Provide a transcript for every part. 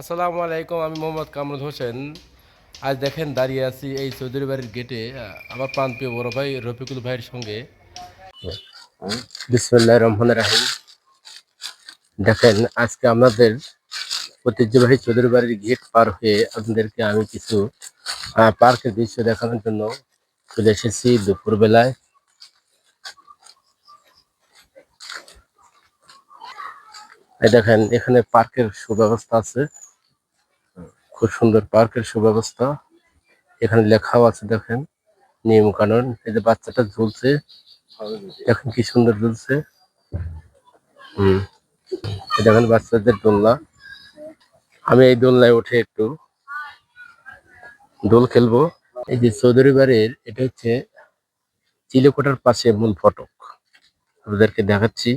আসসালামু আলাইকুম, আমি মোহাম্মদ কামরুল হোসেন। আজ দেখেন দাঁড়িয়ে আছি এই চৌধুরী বাড়ির গেটে আমার প্রান্তীয় বড় ভাই রফিকুল ভাইয়ের সঙ্গে। বিসমুল্লাহ রহমান রাহিম। দেখেন, আজকে আমাদের ঐতিহ্যবাহী চৌধুরী বাড়ির গেট পার হয়ে আপনাদেরকে আমি কিছু পার্কের দৃশ্য দেখানোর জন্য চলে এসেছি দুপুরবেলায়। দেখেন, এখানে পার্কের সুব্যবস্থা আছে। খুব সুন্দর পার্কের সুব্যবস্থা। এখানে লেখাও আছে দেখেন নিয়ম কানুন এই যে বাচ্চাটা ঝুলছে, দেখেন কি সুন্দর ঝুলছে। হম দেখেন বাচ্চাদের দোলনা। আমি এই দোলনায় উঠে একটু দোল খেলব। এই যে চৌধুরী বাড়ির, এটা হচ্ছে চিলেকোটার পাশে মূল ফটক। আপনাদেরকে দেখাচ্ছি।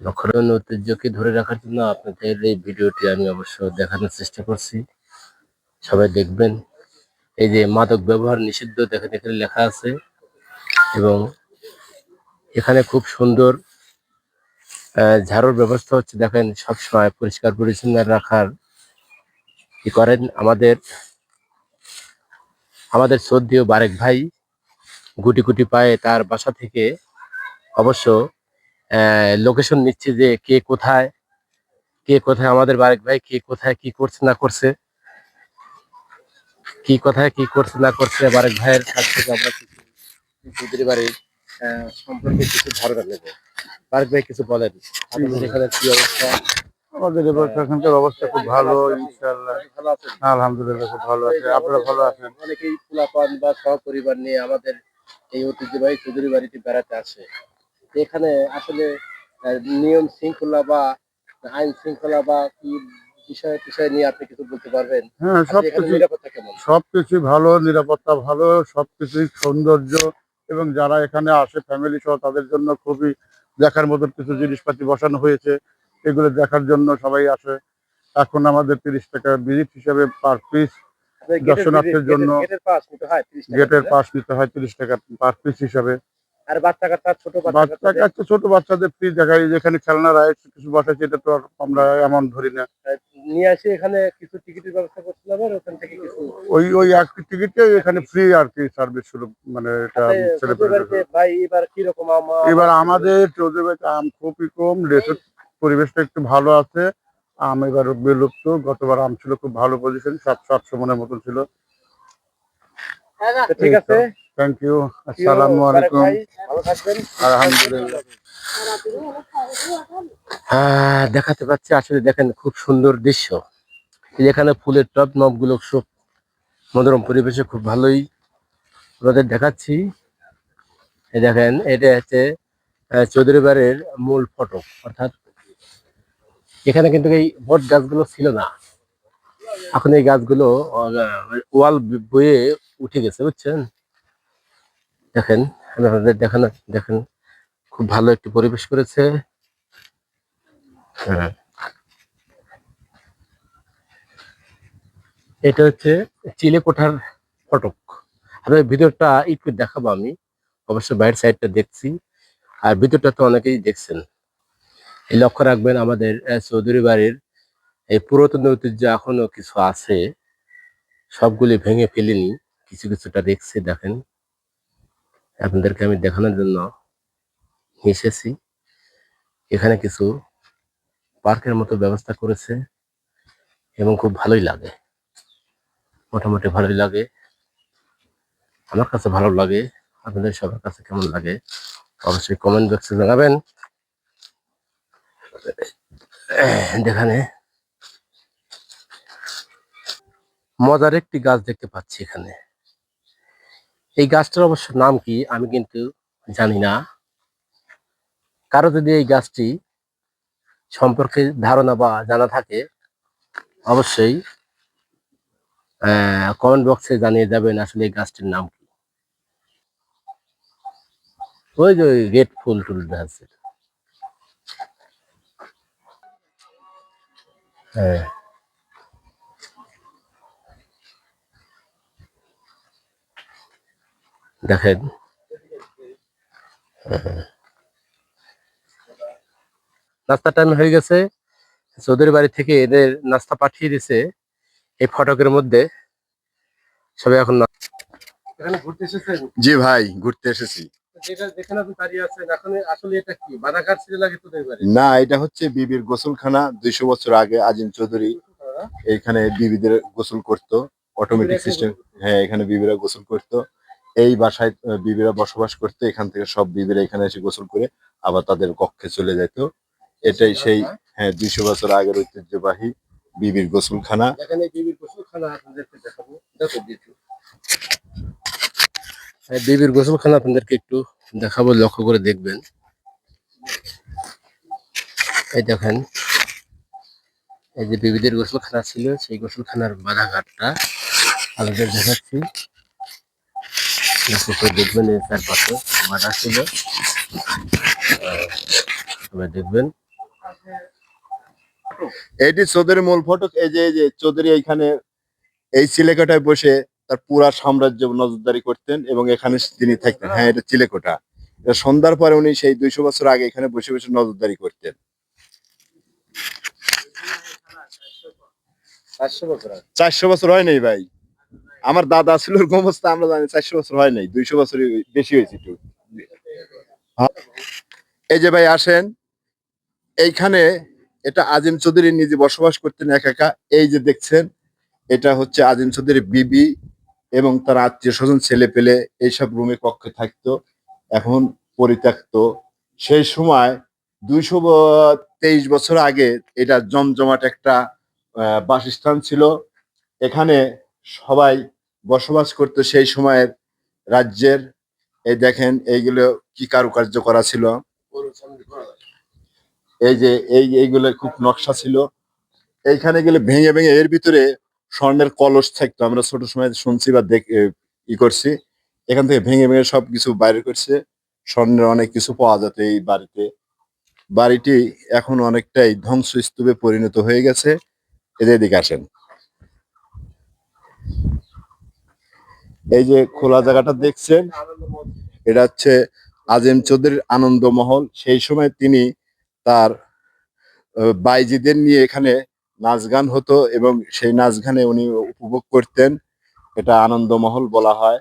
লক্ষণ ঐতিহ্যকে ধরে রাখার জন্য আপনাদের এই ভিডিওটি আমি অবশ্য দেখানোর চেষ্টা করছি। সবাই দেখবেন, এই যে মাদক ব্যবহার নিষিদ্ধ দেখেন এখানে লেখা আছে এবং এখানে খুব সুন্দর ঝাড়ুর ব্যবস্থা হচ্ছে। দেখেন, সবসময় পরিষ্কার পরিচ্ছন্ন রাখার কি করেন আমাদের আমাদের শ্রদ্ধেয় বারেক ভাই গুটি গুটি পায়ে তার বাসা থেকে অবশ্য লোকেশন নিচ্ছে যে কে কোথায় কে কোথায় আমাদের বারেক ভাই কে কোথায় কি করছে না করছে কি কোথায় কি করছে না করছে বারেক ভাইয়ের কাছ থেকে আমরা কিছু চৌধুরী বাড়ির সম্পর্কে কিছু ধারণা নেব। বারেক ভাই কিছু বলেন আপনাদের এখানে কি অবস্থা? আমাদের এখানকার অবস্থা খুব ভালো ইনশাআল্লাহ। আলহামদুলিল্লাহ খুব ভালো আছে। আপনারা ভালো আছেন? অনেকেই পোলাপান বা সহপরিবার নিয়ে আমাদের এই ঐতিহ্যবাহী চৌধুরী বাড়িতে বেড়াতে আসে। এখানে আসলে নিয়ম শৃঙ্খলা বা আইন শৃঙ্খলা বা কি বিষয় বিষয় নিয়ে আপনি কিছু বলতে পারবেন? হ্যাঁ সবকিছু সবকিছুই ভালো নিরাপত্তা ভালো সবকিছুই সৌন্দর্য এবং যারা এখানে আসে ফ্যামিলি সহ তাদের জন্য খুবই দেখার মতন কিছু জিনিসপাতি বসানো হয়েছে। এগুলো দেখার জন্য সবাই আসে। এখন আমাদের তিরিশ টাকা ভিজিট হিসাবে পার পিস দর্শনার্থীর জন্য গেটের পাস নিতে 30 টাকা গেটের করে। পাস নিতে হয় তিরিশ টাকা পার পিস হিসাবে। আর বাচ্চা কাচ্চা ছোট বাচ্চা কাচ্চা ছোট বাচ্চাদের ফ্রি যেখানে খেলনা কিছু তো আমরা এমন ধরি না। নিয়ে আসে এখানে কিছু টিকিটের ব্যবস্থা করছিলাম আর ওখান থেকে কিছু ওই ওই এক টিকিটে এখানে ফ্রি আর কি সার্ভিস শুরু মানে এটা ছেলে ভাই এবার আমা- এবার আমাদের আম খুবই কম দেশের পরিবেশটা একটু ভালো আছে। আম এবার বিলুপ্ত গতবার আম ছিল খুব ভালো পজিশন সাত সাতশো মনের মতন ছিল। ঠিক আছে। থ্যাংক ইউ আসসালামু আলাইকুম ভালো থাকবেন আলহামদুলিল্লাহ হ্যাঁ দেখাতে পাচ্ছি আসলে দেখেন খুব সুন্দর দৃশ্য। এখানে ফুলের টপ নবগুলো সব মনোরম পরিবেশে খুব ভালোই আপনাদের দেখাচ্ছি। এই দেখেন এটা হচ্ছে আহ, চৌধুরী বাড়ির মূল ফটক অর্থাৎ এখানে কিন্তু এই বট গাছগুলো ছিল না। এখন এই গাছগুলো ওয়াল বয়ে উঠে গেছে বুঝছেন? দেখেন আমি আপনাদের দেখানো দেখেন, খুব ভালো একটি পরিবেশ করেছে। হ্যাঁ। এটা হচ্ছে চিলেকোঠার ফটক। আপনার ভিতরটা একটু দেখাবো আমি। অবশ্য বাইরের সাইডটা দেখছি। আর ভিতরটা তো অনেকেই দেখছেন। এই লক্ষ্য রাখবেন, আমাদের চৌধুরী বাড়ির এই পুরাতন ঐতিহ্য এখনও কিছু আছে। সবগুলি ভেঙে ফেলিনি। কিছু কিছুটা দেখছি, দেখেন। আপনাদেরকে আমি দেখানোর জন্য নিয়ে এসেছি। এখানে কিছু পার্কের মতো ব্যবস্থা করেছে এবং খুব ভালোই লাগে। মোটামুটি ভালোই লাগে। আমার কাছে ভালো লাগে। আপনাদের সবার কাছে কেমন লাগে অবশ্যই কমেন্ট বক্সে জানাবেন। যেখানে মজার একটি গাছ দেখতে পাচ্ছি এখানে। এই গাছটার অবশ্য নাম কি আমি কিন্তু জানি না। কারও যদি এই গাছটি সম্পর্কে ধারণা বা জানা থাকে, অবশ্যই কমেন্ট বক্সে জানিয়ে যাবেন আসলে এই গাছটির নাম কি। ওই যে রেড ফুল টুল আছে। হ্যাঁ। দেখেন। নাস্তা টাইম হয়ে গেছে। চৌধুরী বাড়ি থেকে এদের নাস্তা পাঠিয়ে দিছে এই ফটকের মধ্যে। সবাই এখন জি ভাই ঘুরতে এসেছি। না এটা হচ্ছে বিবির গোসলখানা দুইশো বছর আগে আজিম চৌধুরী এখানে বিবিদের গোসল করত। অটোমেটিক সিস্টেম হ্যাঁ এখানে বিবিরা গোসল করত। এই বাসায় বিবিরা বসবাস করতে এখান থেকে সব বিবিরা এখানে এসে গোসল করে আবার তাদের কক্ষে চলে যেত। এটাই সেই হ্যাঁ দুইশো বছর আগের ঐতিহ্যবাহী বিবির গোসলখানা। বিবির আপনাদেরকে হ্যাঁ, বিবির গোসলখানা আপনাদেরকে একটু দেখাবো লক্ষ্য করে দেখবেন। এই দেখেন এই যে বিবিদের গোসলখানা ছিল সেই গোসলখানার বাধাঘাটটা আপনাদের দেখাচ্ছি। লক্ষ্য করে দেখবেন এই চারপাশে বাধা ছিল সবাই দেখবেন। এটি চৌধুরী মূল ফটক এই যে এই যে চৌধুরী এইখানে এই চিলেকোঠায় বসে তার পুরা সাম্রাজ্য নজরদারি করতেন এবং এখানে তিনি থাকতেন। হ্যাঁ এটা চিলেকোটা এটা সন্ধ্যার পরে উনি সেই দুইশো বছর আগে এখানে বসে বসে নজরদারি করতেন। চারশো বছর হয় নাই ভাই। আমার দাদা ছিল ওরকম অবস্থা, আমরা জানি চারশো বছর হয় নাই, দুইশো বছরই বেশি হয়েছে একটু। হ্যাঁ। এই যে ভাই আসেন, এইখানে এটা আজিম চৌধুরী নিজে বসবাস করতেন একা একা। এই যে দেখছেন, এটা হচ্ছে আজিম চৌধুরী বিবি এবং তার আত্মীয় স্বজন, ছেলে পেলে এইসব রুমে কক্ষে থাকতো, এখন পরিত্যক্ত। সেই সময় দুইশো তেইশ বছর আগে এটা জমজমাট একটা বাসস্থান ছিল। এখানে সবাই বসবাস করতো সেই সময়ের রাজ্যের। এই দেখেন, এইগুলো কি কারুকার্য করা ছিল? এই যে, এই, এইগুলো খুব নকশা ছিল। এইখানে গেলে ভেঙে ভেঙে এর ভিতরে স্বর্ণের কলস থাকতো। আমরা ছোট সময় শুনছি বা দেখ ই করছি। এখান থেকে ভেঙে ভেঙে সব কিছু বাইরে করছে। স্বর্ণের অনেক কিছু পাওয়া যেত এই বাড়িতে। বাড়িটি এখন অনেকটাই ধ্বংস ধ্বংসস্তূপে পরিণত হয়ে গেছে। এদের দিকে আসেন। এই যে খোলা জায়গাটা দেখছেন, এটা হচ্ছে আজিম চৌধুরীর আনন্দ মহল সেই সময় তিনি তার বাইজিদের নিয়ে এখানে নাচ গান হতো এবং সেই নাচ গানে উনি উপভোগ করতেন। এটা আনন্দ মহল বলা হয়।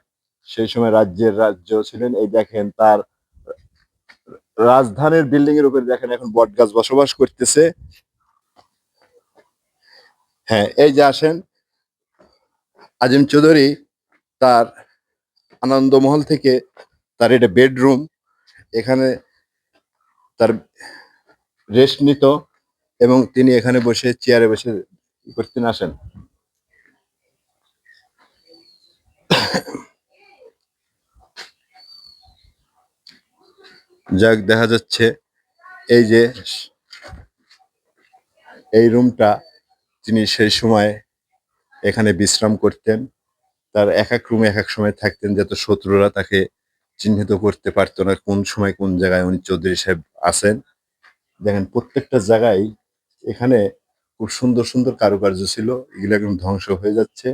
সেই সময় রাজ্যের রাজ্য ছিলেন। এই দেখেন তার, রাজধানীর বিল্ডিং এর উপরে দেখেন এখন বট গাছ বসবাস করতেছে। হ্যাঁ এই যে আসেন আজিম চৌধুরী তার আনন্দমহল থেকে তার এটা বেডরুম, এখানে তার রেস্ট নিত এবং তিনি এখানে বসে চেয়ারে বসে করতেন, আসেন। যাক, দেখা যাচ্ছে এই যে এই রুমটা তিনি সেই সময় এখানে বিশ্রাম করতেন। তার এক এক রুমে এক এক সময় থাকতেন যাতে শত্রুরা তাকে চিহ্নিত করতে পারতো না কোন সময় কোন জায়গায় উনি চৌধুরী সাহেব আছেন। দেখেন, প্রত্যেকটা জায়গায় এখানে খুব সুন্দর সুন্দর কারুকার্য ছিল। এগুলো একদম ধ্বংস হয়ে যাচ্ছে।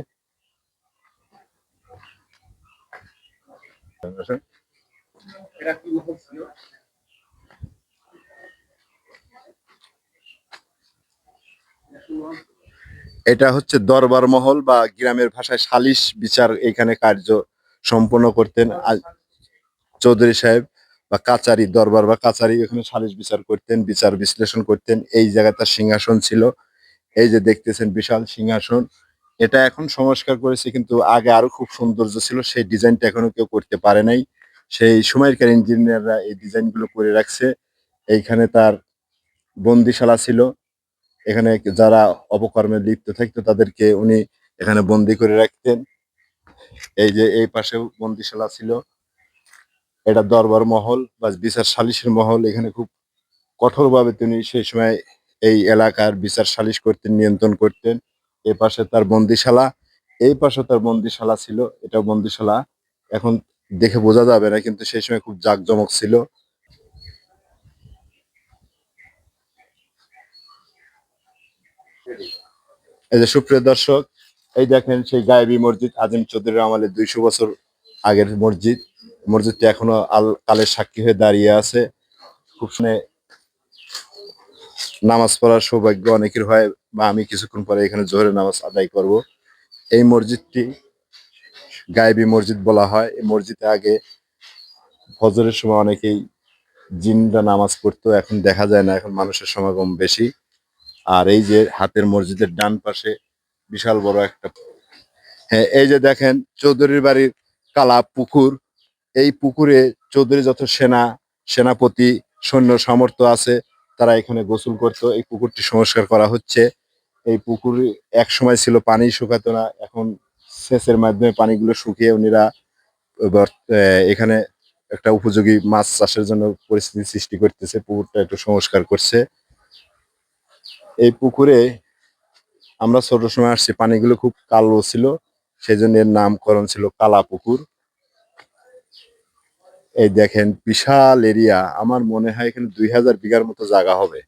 এটা হচ্ছে দরবার মহল বা গ্রামের ভাষায় সালিশ বিচার এখানে কার্য সম্পন্ন করতেন চৌধুরী সাহেব বা কাচারি দরবার বা কাচারি, এখানে সালিশ বিচার করতেন, বিচার বিশ্লেষণ করতেন। এই জায়গায় তার সিংহাসন ছিল। এই যে দেখতেছেন বিশাল সিংহাসন। এটা এখন সংস্কার করেছে, কিন্তু আগে আরও খুব সৌন্দর্য ছিল। সেই ডিজাইনটা এখনও কেউ করতে পারে নাই। সেই সময়কার ইঞ্জিনিয়াররা এই ডিজাইনগুলো করে রাখছে। এইখানে তার বন্দিশালা ছিল। এখানে যারা অপকর্মে লিপ্ত থাকতো, তাদেরকে উনি এখানে বন্দি করে রাখতেন। এই যে এই পাশেও বন্দিশালা ছিল। এটা দরবার মহল বা বিচার সালিশের মহল। এখানে খুব কঠোরভাবে তিনি সেই সময় এই এলাকার বিচার সালিশ করতেন, নিয়ন্ত্রণ করতেন। এই পাশে তার বন্দিশালা। এই পাশে তার বন্দিশালা ছিল। এটা বন্দিশালা। এখন দেখে বোঝা যাবে না, কিন্তু সেই সময় খুব জাঁকজমক ছিল। এই যে সুপ্রিয় দর্শক, এই দেখেন সেই গায়েবী মসজিদ আজিম চৌধুরীর আমলে দুইশো বছর আগের মসজিদ। মসজিদটি এখনও আল কালের সাক্ষী হয়ে দাঁড়িয়ে আছে। খুব শুনে নামাজ পড়ার সৌভাগ্য অনেকের হয় বা আমি কিছুক্ষণ পরে এখানে জোহরের নামাজ আদায় করব। এই মসজিদটি গায়েবী মসজিদ বলা হয়। এই মসজিদে আগে ফজরের সময় অনেকেই জিনরা নামাজ পড়তো, এখন দেখা যায় না, এখন মানুষের সমাগম বেশি। আর এই যে হাতের মসজিদের ডান পাশে বিশাল বড় একটা হ্যাঁ এই যে দেখেন চৌধুরীর বাড়ির কালা পুকুর, এই পুকুরে চৌধুরী যত সেনা, সেনাপতি, সৈন্য সামর্থ্য আছে, তারা এখানে গোসল করতো। এই পুকুরটি সংস্কার করা হচ্ছে। এই পুকুর এক সময় ছিল পানি শুকাতো না, এখন সেচের মাধ্যমে পানিগুলো শুকিয়ে উনিরা এখানে একটা উপযোগী মাছ চাষের জন্য পরিস্থিতি সৃষ্টি করতেছে। পুকুরটা একটু সংস্কার করছে। এই পুকুরে আমরা ছোট সময় আসছি, পানিগুলো খুব কালো ছিল সেই জন্য এর নামকরণ ছিল কালা পুকুর। এই দেখেন, বিশাল এরিয়া। আমার মনে হয় এখানে দুই হাজার বিঘার মতো জায়গা হবে।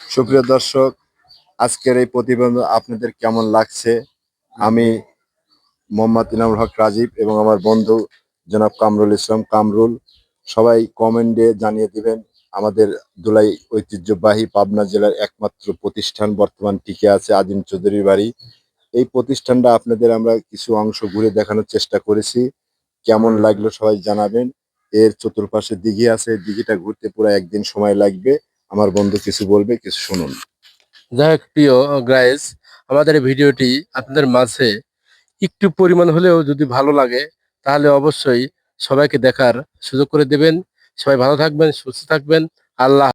সুপ্রিয় দর্শক, আজকের এই প্রতিবেদন আপনাদের কেমন লাগছে? আমি মোহাম্মদ ইনামুল হক রাজীব এবং আমার বন্ধু জনাব কামরুল ইসলাম কামরুল। সবাই কমেন্টে জানিয়ে দিবেন, আমাদের দুলাই ঐতিহ্যবাহী পাবনা জেলার একমাত্র প্রতিষ্ঠান বর্তমান টিকে আছে আজিম চৌধুরীর বাড়ি। এই প্রতিষ্ঠানটা আপনাদের আমরা কিছু অংশ ঘুরে দেখানোর চেষ্টা করেছি। কেমন লাগল সবাই জানাবেন। এর চতুর্পাশে দিঘি আছে, দিঘিটা ঘুরতে পুরো একদিন সময় লাগবে। আমার বন্ধু কিছু বলবে, কিছু শুনুন। যাই হোক, প্রিয় গ্রাইস আমাদের ভিডিওটি আপনাদের মাঝে একটু পরিমাণ হলেও যদি ভালো লাগে, তাহলে অবশ্যই সবাইকে দেখার সুযোগ করে দেবেন। সবাই ভালো থাকবেন সুস্থ থাকবেন। আল্লাহ